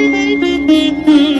Thank you.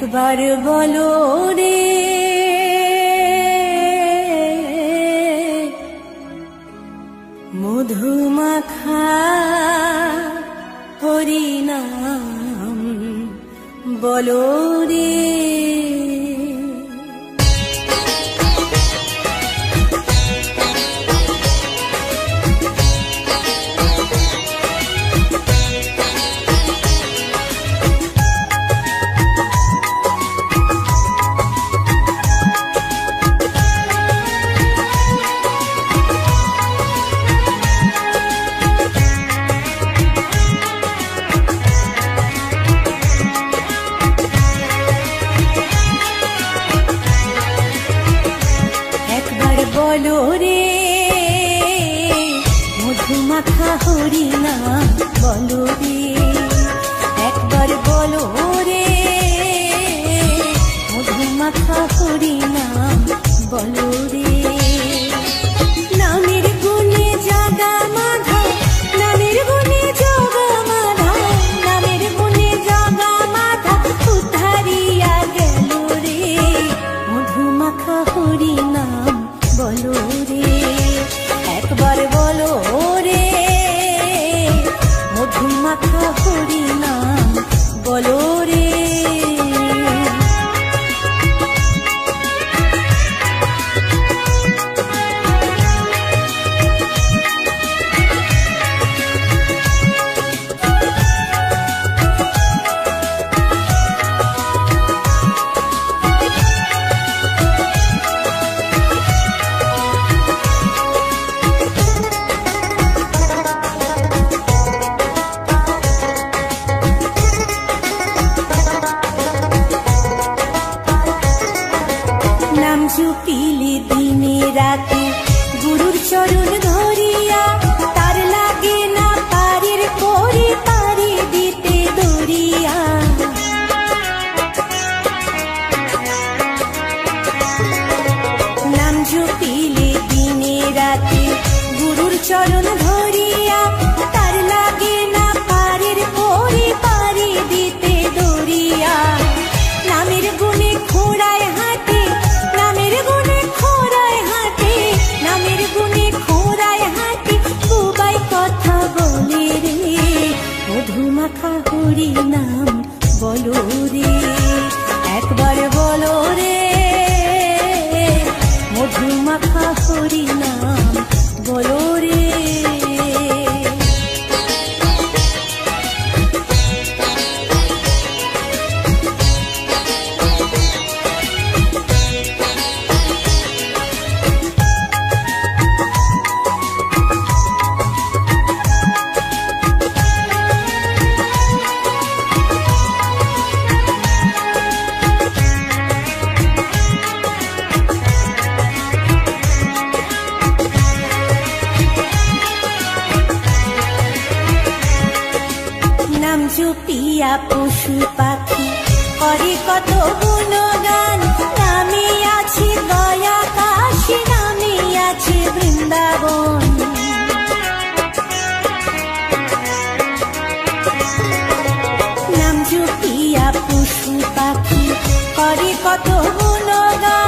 একবার বলো রে মধুমাখা হরিনাম বলো বন্ধি হরি নাম বলো গুরুর চরণ ধরি। বৃন্দাবন। নাম জুটিয়া পশু পাখি করে কত গুণগান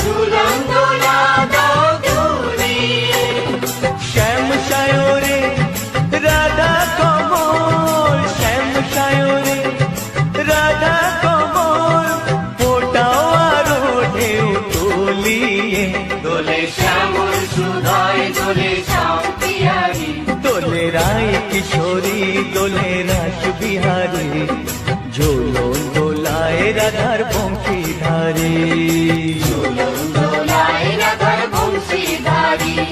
Sulang বংশীধারী চুরন দোলায় রাধার বংশীধারী ও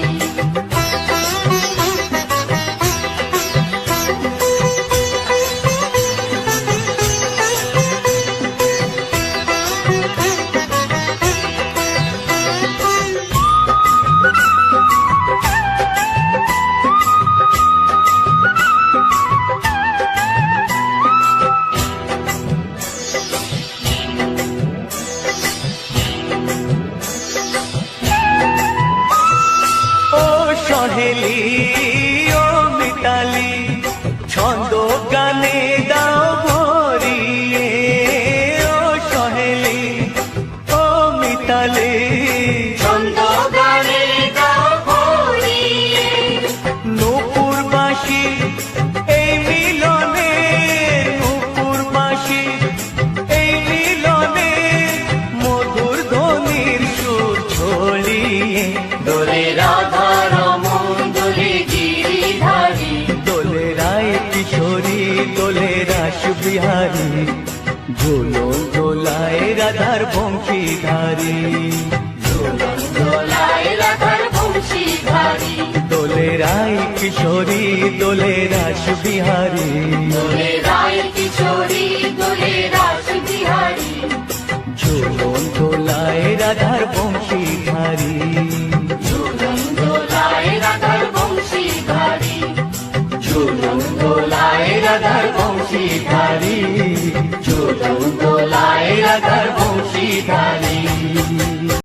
দোলে রাধা রমন দোলে গিরিধারী। দোলে রায় কিশোরী দোলে রাস বিহারী ঝোলো দোলায় রাধার বংশীধারী। ঝুলন দোলায় রাধার বংশীধারী। দোলে রায় কিশোরী দোলে রাস বিহারী দোলে রায় কিশোরী দোলে রাস বিহারী ঝোলো দোলায় রাধার নারী ঝুলুম দোলায় রাধার বংশী ধারী ঝুলুম দোলায় রাধার বংশী ধারী ঝুলুম দোলায় রাধার বংশী ধারী